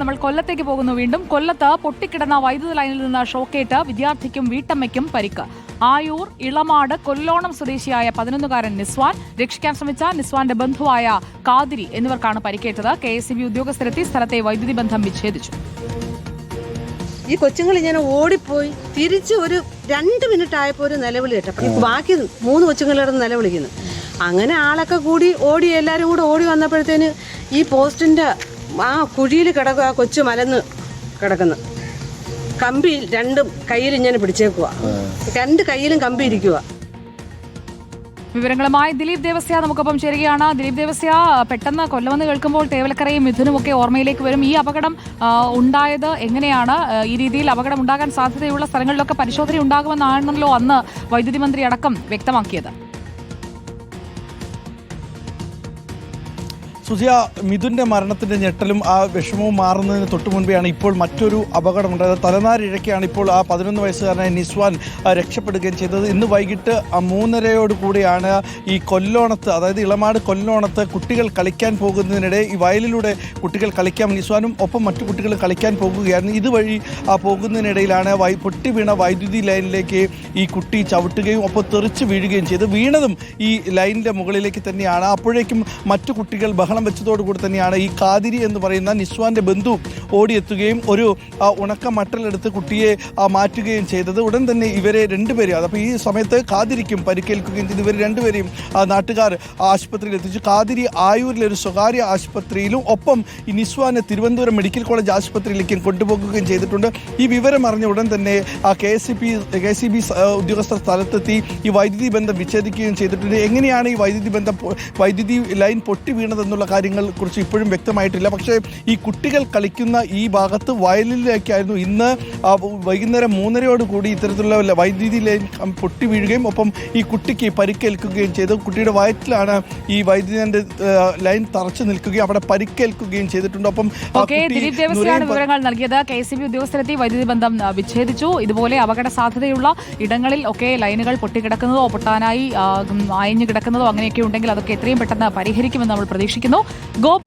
നമ്മൾ കൊല്ലത്തേക്ക് പോകുന്നു വീണ്ടും. കൊല്ലത്ത് പൊട്ടിക്കിടന്ന വൈദ്യുത ലൈനിൽ നിന്ന് ഷോക്കേറ്റ് വിദ്യാർത്ഥിക്കും വീട്ടമ്മയ്ക്കും പരിക്ക്. ആയൂർ ഇളമാട് കൊല്ലോണം സ്വദേശിയായ പതിനൊന്നുകാരൻ നിസ്വാൻ രക്ഷിക്കാൻ ശ്രമിച്ച നിസ്വാന്റെ ബന്ധുവായ കാതിരി എന്നിവർക്കാണ് പരിക്കേറ്റത്. കെ എസ് ബി ഉദ്യോഗസ്ഥരെത്തി സ്ഥലത്തെ വൈദ്യുതി ബന്ധം വിച്ഛേദിച്ചു. ഈ കൊച്ചുങ്ങൾ ഇങ്ങനെ ഓടിപ്പോയി തിരിച്ച് ഒരു രണ്ട് മിനിറ്റ് ആയപ്പോൾ ഒരു നിലവിളി കേട്ടപ്പോൾ ബാക്കി മൂന്ന് കൊച്ചുങ്ങളിടന്ന് നിലവിളിക്കുന്നു. അങ്ങനെ ആളൊക്കെ കൂടി ഓടി എല്ലാവരും കൂടെ ഓടി വന്നപ്പോഴത്തേന് ഈ പോസ്റ്റിന്റെ ആ കുഴിയിൽ കിടക്കുക ആ കൊച്ചു മലന്ന് കിടക്കുന്നു. കമ്പി രണ്ടും കയ്യിൽ ഇങ്ങനെ പിടിച്ചേക്കുക രണ്ട് കയ്യിലും കമ്പി ഇരിക്കുക വിവരങ്ങളുമായി ദിലീപ് ദേവസ്യ നമുക്കൊപ്പം ചേരുകയാണ്. ദിലീപ് ദേവസ്യ പെട്ടെന്ന് കൊല്ലമെന്ന് കേൾക്കുമ്പോൾ തേവലക്കരയും മിഥുനും ഒക്കെ ഓർമ്മയിലേക്ക് വരും. ഈ അപകടം ഉണ്ടായത് എങ്ങനെയാണ്? ഈ രീതിയിൽ അപകടം ഉണ്ടാകാൻ സാധ്യതയുള്ള സ്ഥലങ്ങളിലൊക്കെ പരിശോധന ഉണ്ടാകുമെന്നാണല്ലോ അന്ന് വൈദ്യുതി മന്ത്രി അടക്കം വ്യക്തമാക്കിയത്. സുജിയ മിഥുന്റെ മരണത്തിന്റെ ഞെട്ടലും ആ വിഷമവും മാറുന്നതിന് തൊട്ടു മുൻപെയാണ് ഇപ്പോൾ മറ്റൊരു അപകടമുണ്ടായത് തലനാരിഴയ്ക്കാണ് ഇപ്പോൾ ആ പതിനൊന്ന് വയസ്സുകാരനായ നിസ്വാൻ രക്ഷപ്പെടുകയും ചെയ്തത്. ഇന്ന് വൈകിട്ട് മൂന്നരയോട് കൂടിയാണ് ഈ കൊല്ലോണത്ത് അതായത് ഇളമാട് കൊല്ലോണത്ത് കുട്ടികൾ കളിക്കാൻ പോകുന്നതിനിടെ ഈ വയലിലൂടെ കുട്ടികൾ കളിക്കാൻ നിസ്വാനും ഒപ്പം മറ്റു കുട്ടികൾ കളിക്കാൻ പോകുകയായിരുന്നു. ഇതുവഴി ആ പോകുന്നതിനിടയിലാണ് വൈ പൊട്ടി വീണ വൈദ്യുതി ലൈനിലേക്ക് ഈ കുട്ടി ചവിട്ടുകയും ഒപ്പം തെറിച്ച് വീഴുകയും ചെയ്തു. വീണതും ഈ ലൈനിന്റെ മുകളിലേക്ക് തന്നെയാണ്. അപ്പോഴേക്കും മറ്റു കുട്ടികൾ ബഹളം വെച്ചതോടുകൂടി തന്നെയാണ് ഈ കാതിരി എന്ന് പറയുന്ന നിസ്വാന്റെ ബന്ധു ഓടിയെത്തുകയും ഒരു ഉണക്ക മട്ടലെടുത്ത് കുട്ടിയെ മാറ്റുകയും ചെയ്തത്. ഉടൻ തന്നെ ഇവരെ രണ്ടുപേരെയും അതപ്പോൾ ഈ സമയത്ത് കാതിരിക്കും പരിക്കേൽക്കുകയും ചെയ്തു. ഇവർ രണ്ടുപേരെയും നാട്ടുകാർ ആശുപത്രിയിൽ എത്തിച്ചു. കാതിരി ആയൂരിലെ ഒരു സ്വകാര്യ ആശുപത്രിയിലും ഒപ്പം ഈ നിസ്വാനെ തിരുവനന്തപുരം മെഡിക്കൽ കോളേജ് ആശുപത്രിയിലേക്കും കൊണ്ടുപോകുകയും ചെയ്തിട്ടുണ്ട്. ഈ വിവരം അറിഞ്ഞ ഉടൻ തന്നെ K S P K C B ഉദ്യോഗസ്ഥർ സ്ഥലത്തെത്തി ഈ വൈദ്യുതി ബന്ധം വിച്ഛേദിക്കുകയും ചെയ്തിട്ടുണ്ട്. എങ്ങനെയാണ് ഈ വൈദ്യുതി ബന്ധം വൈദ്യുതി ലൈൻ പൊട്ടി വീണതെന്നുള്ള കാര്യങ്ങൾ കുറിച്ച് ഇപ്പോഴും വ്യക്തമായിട്ടില്ല. പക്ഷേ ഈ കുട്ടികൾ കളിക്കുന്ന ഈ ഭാഗത്ത് വയലിലേക്കായിരുന്നു ഇന്ന് വൈകുന്നേരം മൂന്നരയോട് കൂടി ഇത്തരത്തിലുള്ള വൈദ്യുതി ലൈൻ പൊട്ടി വീഴുകയും ഒപ്പം ഈ കുട്ടിക്ക് പരിക്കേൽക്കുകയും ചെയ്തു. കുട്ടിയുടെ വയറ്റിലാണ് ഈ വൈദ്യുതിന്റെ ലൈൻ തറച്ചു നിൽക്കുകയും അവിടെ പരിക്കേൽക്കുകയും ചെയ്തിട്ടുണ്ട്. ഒപ്പം ദിലീപ് ദേവസ്യാണ് വിവരങ്ങൾ നൽകിയത്. കെ എസ് ബി ഉദ്യോഗസ്ഥരെത്തി വൈദ്യുതി ബന്ധം വിച്ഛേദിച്ചു. ഇതുപോലെ അപകട സാധ്യതയുള്ള ഇടങ്ങളിൽ ഒക്കെ ലൈനുകൾ പൊട്ടിക്കിടക്കുന്നതോ പൊട്ടാനായി അയഞ്ഞു കിടക്കുന്നതോ അങ്ങനെയൊക്കെ ഉണ്ടെങ്കിൽ അതൊക്കെ എത്രയും പെട്ടെന്ന് പരിഹരിക്കുമെന്ന് നമ്മൾ പ്രതീക്ഷിക്കുന്നു. não. Go